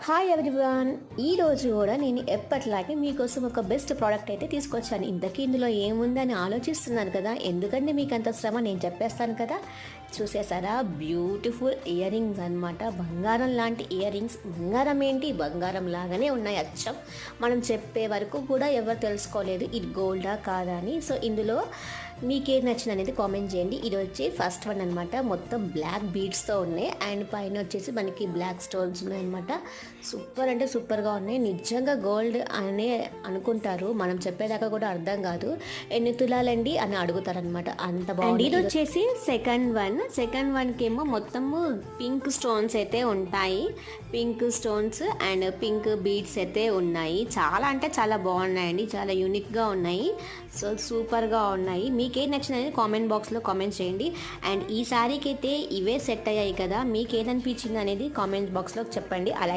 Hi everyone ఈ రోజు కూడా నేను ఎప్పట్లాగే మీకోసం ఒక బెస్ట్ ప్రోడక్ట్ అయితే తీసుకొచ్చాను. ఇంతకీ ఇందులో ఏముందని ఆలోచిస్తున్నాను కదా? ఎందుకంటే మీకు అంత శ్రమ నేను చెప్పేస్తాను కదా? చూసేసారా బ్యూటిఫుల్ ఇయర్ రింగ్స్ అనమాట బంగారం లాంటి ఇయర్ రింగ్స్ బంగారం ఏంటి? బంగారం లాగానే ఉన్నాయి అచ్చం. మనం చెప్పే వరకు కూడా ఎవరు తెలుసుకోలేదు. ఇది గోల్డా కాదా అని. సో ఇందులో మీకేది నచ్చింది అనేది కామెంట్ చేయండి. ఇది వచ్చి ఫస్ట్ వన్ అనమాట మొత్తం బ్లాక్ బీడ్స్తో ఉన్నాయి. అండ్ పైన వచ్చేసి మనకి బ్లాక్ స్టోన్స్ ఉన్నాయి అనమాట సూపర్ అంటే సూపర్గా ఉన్నాయి. నిజంగా గోల్డ్ అనే అనుకుంటారు. మనం చెప్పేదాకా కూడా అర్థం కాదు. ఎన్ని తులాలండి అని అడుగుతారనమాట అంత బాగుంది. ఇది వచ్చేసి సెకండ్ వన్. సెకండ్ వన్కి ఏమో మొత్తము పింక్ స్టోన్స్ అయితే ఉంటాయి. Pink stones and pink beads అయితే ఉన్నాయి. చాలా అంటే చాలా బాగున్నాయండి. చాలా యూనిక్గా ఉన్నాయి. సో సూపర్గా ఉన్నాయి. మీకేం నచ్చినది కామెంట్ బాక్స్లో కామెంట్ చేయండి. అండ్ ఈ సారీకి అయితే ఇవే సెట్ అయ్యాయి కదా. మీకు ఏదనిపించింది అనేది కామెంట్ బాక్స్లో చెప్పండి. అలాగే